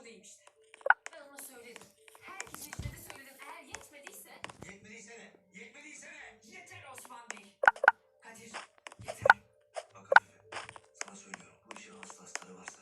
durumu değişti. Ben ona söyledim. Herkes içine de söyledim. Eğer yetmediyse... Yetmediyse ne? Yetmediyse ne? Yeter Osman Bey. Kadir, yeter. Bak Afife, sana söylüyorum. Bu işin hassasları varsa